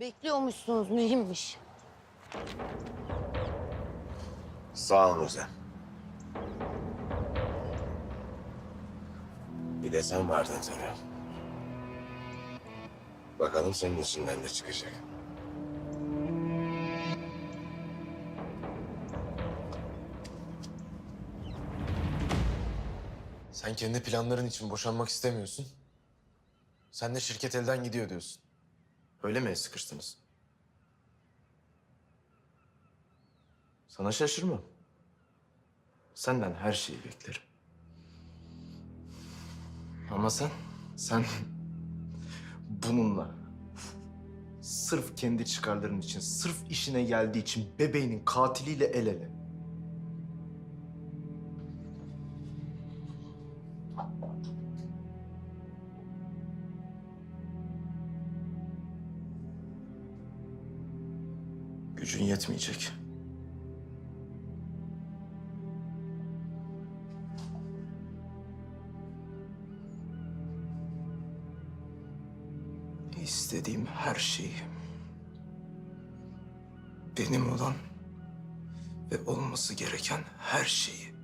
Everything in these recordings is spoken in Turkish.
Bekliyormuşsunuz mühimmiş. Sağ ol Özen. Bir de sen vardın tabii. Bakalım senin içinden ne çıkacak. Sen kendi planların için boşanmak istemiyorsun. Sen de şirket elden gidiyor diyorsun. Öyle mi sıkıştınız? Sana şaşırmam. Senden her şeyi beklerim. Ama sen, sen bununla sırf kendi çıkarların için, sırf işine geldiği için bebeğinin katiliyle el ele. Gücün yetmeyecek. İstediğim her şeyi benim olan ve olması gereken her şeyi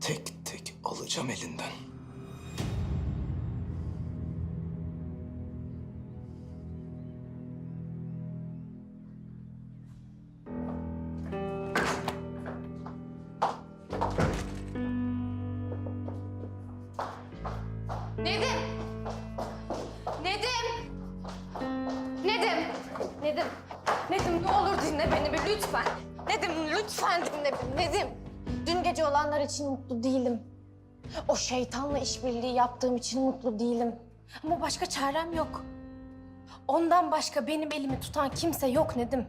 tek tek alacağım elinden. Nedim! Nedim! Nedim! Nedim! Nedim ne olur dinle beni bir lütfen. Nedim lütfen dinle beni Nedim. Dün gece olanlar için mutlu değilim. O şeytanla işbirliği yaptığım için mutlu değilim. Ama başka çarem yok. Ondan başka benim elimi tutan kimse yok Nedim.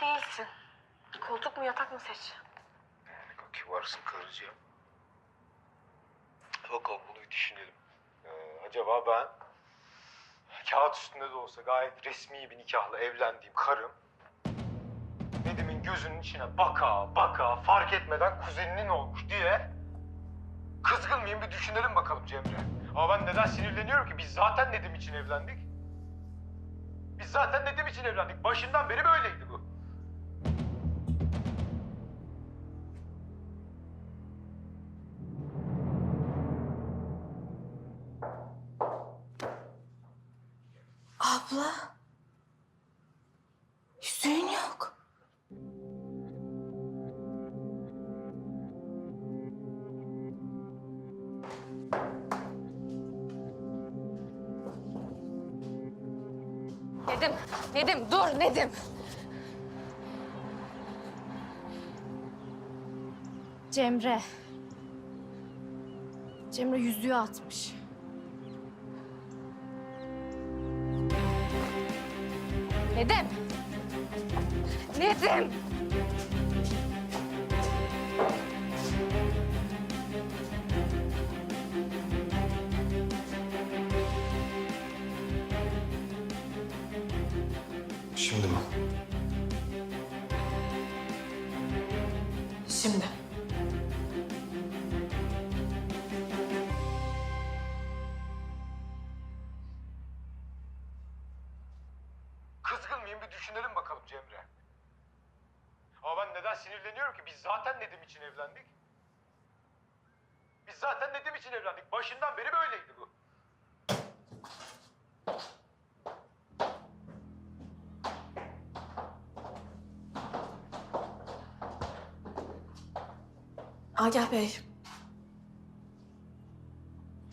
Komik değilsin. Koltuk mu yatak mı seç? Kadar kibarsın karıcığım. Bakalım bunu bir düşünelim. Ee, acaba ben kağıt üstünde de olsa gayet resmi bir nikahla evlendiğim karım Nedim'in gözünün içine baka baka fark etmeden kuzeninin olmuş diye kızgın mıyım bir düşünelim bakalım Cemre. Ama ben neden sinirleniyorum ki? Biz zaten Nedim için evlendik. Biz zaten Nedim için evlendik. Başından beri böyleydi bu. Abla. Yüzüğün yok. Nedim, Nedim dur Nedim. Cemre. Cemre yüzüğü atmış. Nedim. Nedim. Mıyım bir düşünelim bakalım Cemre. Ama ben neden sinirleniyorum ki? Biz zaten Nedim için evlendik. Biz zaten Nedim için evlendik. Başından beri böyleydi bu. Agah Bey.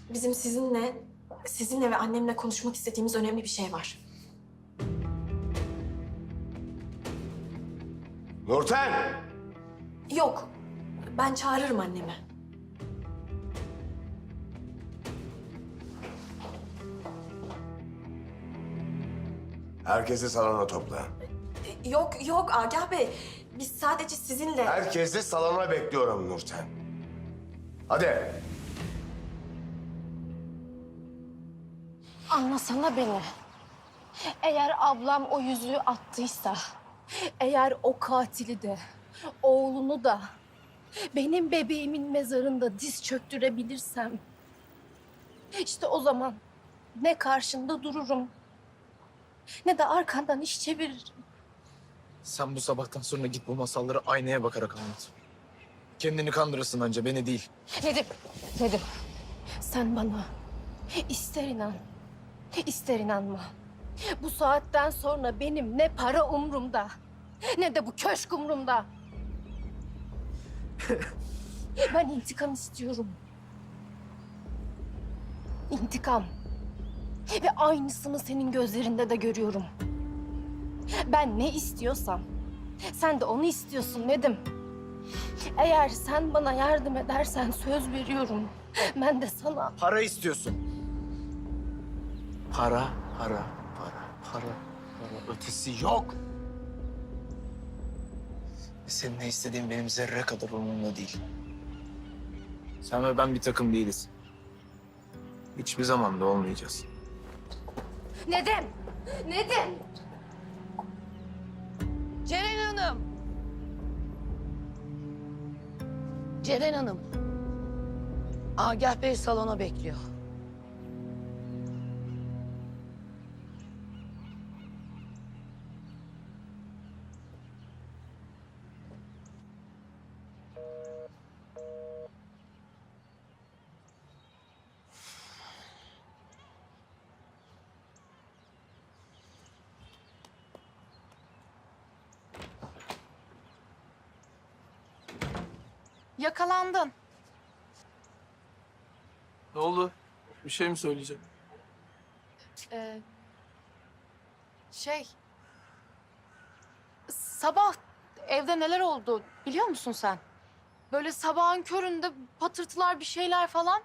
Bizim sizinle, sizinle ve annemle konuşmak istediğimiz önemli bir şey var. Nurten! Yok, ben çağırırım annemi. Herkesi salona topla. E, Yok yok Agah Bey. Biz sadece sizinle... Herkesi salona bekliyorum Nurten. Hadi. Anlasana beni. Eğer ablam o yüzüğü attıysa, eğer o katili de, oğlunu da benim bebeğimin mezarında diz çöktürebilirsem, işte o zaman ne karşında dururum, ne de arkandan iş çeviririm. Sen bu sabahtan sonra git bu masalları aynaya bakarak anlat. Kendini kandırırsın anca beni değil. Nedim, Nedim. Sen bana ister inan, ister inanma. Bu saatten sonra benim ne para umrumda, ne de bu köşk umrumda. ben intikam istiyorum. İntikam. Ve aynısını senin gözlerinde de görüyorum. Ben ne istiyorsam, sen de onu istiyorsun Nedim. Eğer sen bana yardım edersen söz veriyorum. Ben de sana Para istiyorsun. Para, para, para, para. Ötesi yok. Senin ne istediğin benim zerre kadar umurumda değil. Sen ve ben bir takım değiliz. Hiçbir zaman da olmayacağız. Nedim! Nedim! Ceren Hanım. Ceren Hanım. Agah Bey salona bekliyor. Yakalandın. Ne oldu? Bir şey mi söyleyecek? Ee, şey... Sabah evde neler oldu biliyor musun sen? Böyle sabahın köründe patırtılar bir şeyler falan.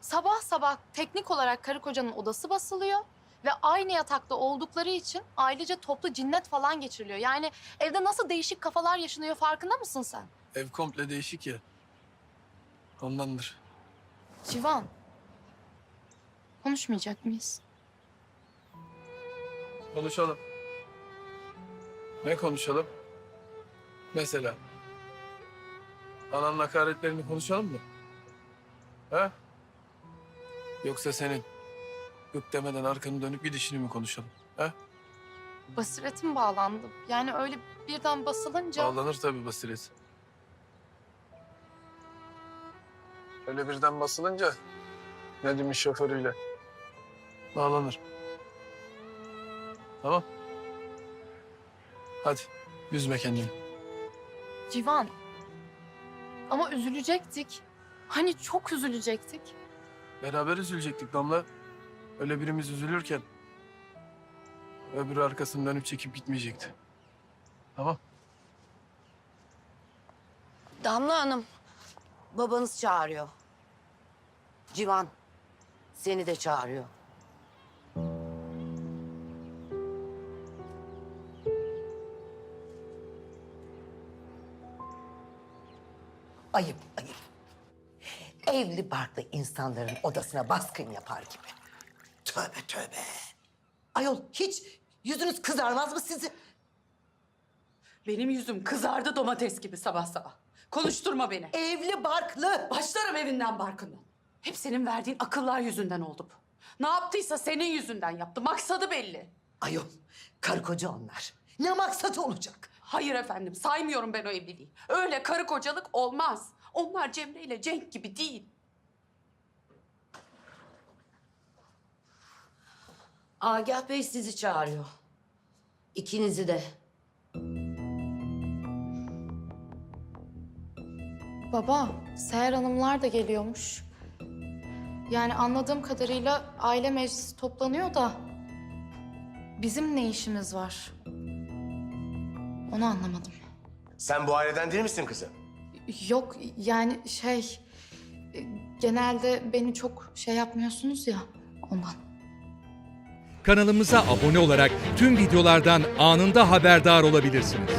Sabah sabah teknik olarak karı kocanın odası basılıyor. Ve aynı yatakta oldukları için ailece toplu cinnet falan geçiriliyor. Yani evde nasıl değişik kafalar yaşanıyor farkında mısın sen? Ev komple değişik ya. Ondandır. Civan. Konuşmayacak mıyız? Konuşalım. Ne konuşalım? Mesela. Ananın hakaretlerini konuşalım mı? Ha? Yoksa senin gık demeden arkanı dönüp gidişini mi konuşalım? Ha? Basiretim bağlandı. Yani öyle birden basılınca... Bağlanır tabii basiret. Öyle birden basılınca Nedim'in şoförüyle bağlanır. Tamam. Hadi üzme kendini. Civan. Ama üzülecektik. Hani çok üzülecektik. Beraber üzülecektik Damla. Öyle birimiz üzülürken öbürü arkasını dönüp çekip gitmeyecekti. Tamam. Damla Hanım. Babanız çağırıyor. Civan. Seni de çağırıyor. Ayıp, ayıp. Evli barklı insanların odasına baskın yapar gibi. Tövbe tövbe. Ayol hiç yüzünüz kızarmaz mı sizin? Benim yüzüm kızardı domates gibi sabah sabah. Konuşturma beni. Evli barklı. Başlarım evinden barkından. Hep senin verdiğin akıllar yüzünden oldu bu. Ne yaptıysa senin yüzünden yaptı. Maksadı belli. Ayol karı koca onlar. Ne maksatı olacak? Hayır efendim saymıyorum ben o evliliği. Öyle karı kocalık olmaz. Onlar Cemre ile Cenk gibi değil. Agah Bey sizi çağırıyor. İkinizi de. Baba, Seher Hanımlar da geliyormuş. Yani anladığım kadarıyla aile meclisi toplanıyor da... ...bizim ne işimiz var? Onu anlamadım. Sen bu aileden değil misin kızım? Yok yani şey... Genelde beni çok şey yapmıyorsunuz ya ondan. Kanalımıza abone olarak tüm videolardan anında haberdar olabilirsiniz.